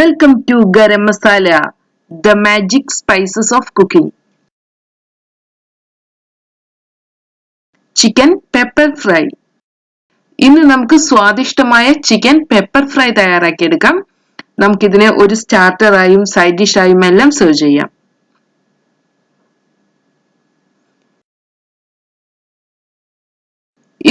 Welcome to garam masala the magic spices of cooking chicken pepper fry ഇന്ന് നമുക്ക് സ്വാദിഷ്ടമായ chicken pepper fry തയ്യാറാക്കിയെടുക്കാം നമുക്കിതിനെ ഒരു സ്റ്റാർട്ടറായും സൈഡ് ഡിഷായും എല്ലാം സെർവ് ചെയ്യാം.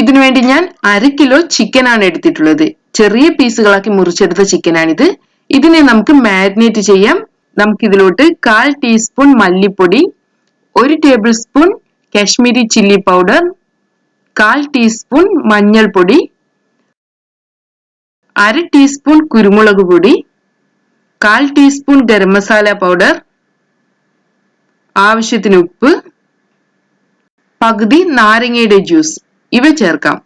ഇതിനുവേണ്ടി ഞാൻ അര കിലോ ചിക്കൻ ആണ് എടുത്തിട്ടുള്ളത്. ചെറിയ പീസുകളാക്കി മുറിച്ചെടുത്ത ചിക്കനാണിത് ഇതിനെ നമുക്ക് മാരിനേറ്റ് ചെയ്യാം. നമുക്ക് ഇതിലോട്ട് കാൽ ടീസ്പൂൺ മല്ലിപ്പൊടി ഒരു table spoon Kashmiri chilli powder കാൽ ടീസ്പൂൺ മഞ്ഞൾപ്പൊടി അര ടീസ്പൂൺ കുരുമുളക് പൊടി കാൽ ടീസ്പൂൺ ഗരം മസാല പൗഡർ ആവശ്യത്തിന് ഉപ്പ് പകുതി നാരങ്ങയുടെ ജ്യൂസ് ഇവ ചേർക്കാം.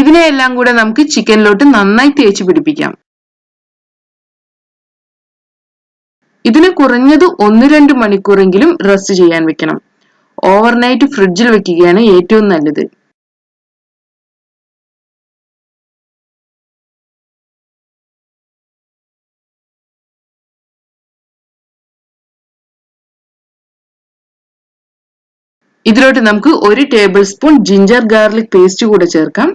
ഇതിനെയെല്ലാം കൂടെ നമുക്ക് ചിക്കനിലോട്ട് നന്നായി തേച്ച് പിടിപ്പിക്കാം. ഇതിന് കുറഞ്ഞത് ഒന്ന് രണ്ട് മണിക്കൂറെങ്കിലും റെസ്റ്റ് ചെയ്യാൻ വെക്കണം. ഓവർനൈറ്റ് ഫ്രിഡ്ജിൽ വെക്കുകയാണ് ഏറ്റവും നല്ലത്. ഇതിലോട്ട് നമുക്ക് ഒരു table spoon ginger garlic paste കൂടെ ചേർക്കാം.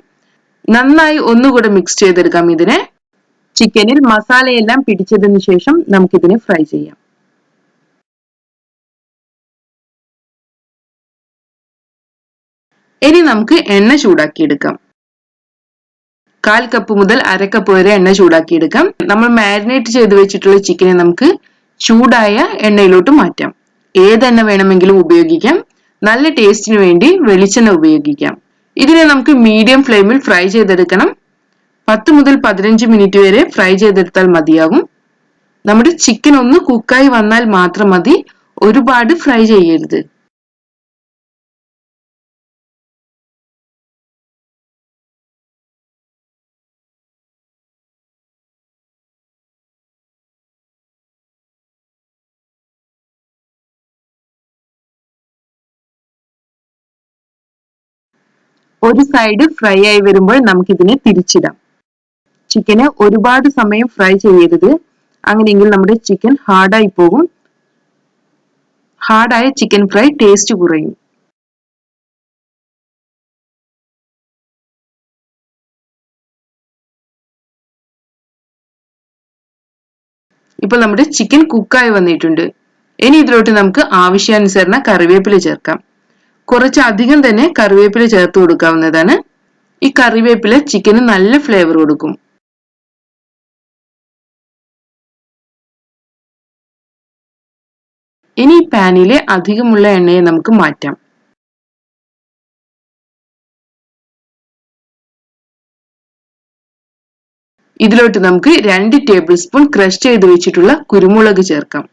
നന്നായി ഒന്നുകൂടെ മിക്സ് ചെയ്തെടുക്കാം ഇതിനെ. ചിക്കനിൽ മസാലയെല്ലാം പിടിച്ചതിന് ശേഷം നമുക്കിതിനെ ഫ്രൈ ചെയ്യാം. ഇനി നമുക്ക് എണ്ണ ചൂടാക്കിയെടുക്കാം. കാൽ കപ്പ് മുതൽ അര കപ്പ് വരെ എണ്ണ ചൂടാക്കിയെടുക്കാം. നമ്മൾ മാരിനേറ്റ് ചെയ്ത് വെച്ചിട്ടുള്ള ചിക്കനെ നമുക്ക് ചൂടായ എണ്ണയിലോട്ട് മാറ്റാം. ഏതെണ്ണ വേണമെങ്കിലും ഉപയോഗിക്കാം. നല്ല ടേസ്റ്റിന് വേണ്ടി വെളിച്ചെണ്ണ ഉപയോഗിക്കാം. ഇതിനെ നമുക്ക് മീഡിയം ഫ്ലെയിമിൽ ഫ്രൈ ചെയ്തെടുക്കണം. പത്ത് മുതൽ പതിനഞ്ച് മിനിറ്റ് വരെ ഫ്രൈ ചെയ്തെടുത്താൽ മതിയാകും നമ്മുടെ ചിക്കൻ ഒന്ന് കുക്കായി വന്നാൽ മാത്രം മതി. ഒരുപാട് ഫ്രൈ ചെയ്യരുത്. ഒരു സൈഡ് ഫ്രൈ ആയി വരുമ്പോൾ നമുക്കിതിനെ തിരിച്ചിടാം. ചിക്കന് ഒരുപാട് സമയം ഫ്രൈ ചെയ്യരുത്. അങ്ങനെയെങ്കിൽ നമ്മുടെ ചിക്കൻ ഹാർഡായി പോകും. ഹാർഡായ ചിക്കൻ ഫ്രൈ ടേസ്റ്റ് കുറയും. ഇപ്പോൾ നമ്മുടെ ചിക്കൻ കുക്കായി വന്നിട്ടുണ്ട്. ഇനി ഇതിലോട്ട് നമുക്ക് ആവശ്യാനുസരണ കറിവേപ്പില ചേർക്കാം. കുറച്ച് അധികം തന്നെ കറിവേപ്പില ചേർത്ത് കൊടുക്കാവുന്നതാണ്. ഈ കറിവേപ്പില ചിക്കന് നല്ല ഫ്ലേവർ കൊടുക്കും. ഇനി പാനിലെ അധികമുള്ള എണ്ണയെ നമുക്ക് മാറ്റാം. ഇതിലോട്ട് നമുക്ക് രണ്ട് ടേബിൾ സ്പൂൺ ക്രഷ് ചെയ്ത് വെച്ചിട്ടുള്ള കുരുമുളക് ചേർക്കാം.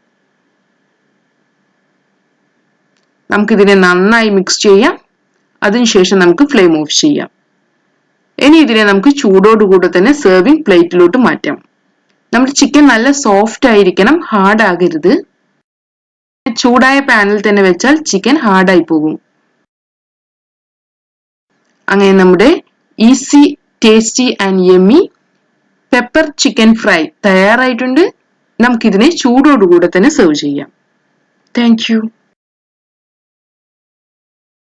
നമുക്കിതിനെ നന്നായി മിക്സ് ചെയ്യാം. അതിനുശേഷം നമുക്ക് ഫ്ലെയിം ഓഫ് ചെയ്യാം. ഇനി ഇതിനെ നമുക്ക് ചൂടോടുകൂടെ തന്നെ സെർവിങ് പ്ലേറ്റിലോട്ട് മാറ്റാം. നമ്മുടെ ചിക്കൻ നല്ല സോഫ്റ്റ് ആയിരിക്കണം ഹാർഡ് ആകരുത്. ചൂടായ പാനിൽ തന്നെ വെച്ചാൽ ചിക്കൻ ഹാർഡായി പോകും. അങ്ങനെ നമ്മുടെ easy tasty and yummy pepper chicken fry തയ്യാറായിട്ടുണ്ട്. നമുക്കിതിനെ ചൂടോടുകൂടെ തന്നെ സെർവ് ചെയ്യാം. താങ്ക്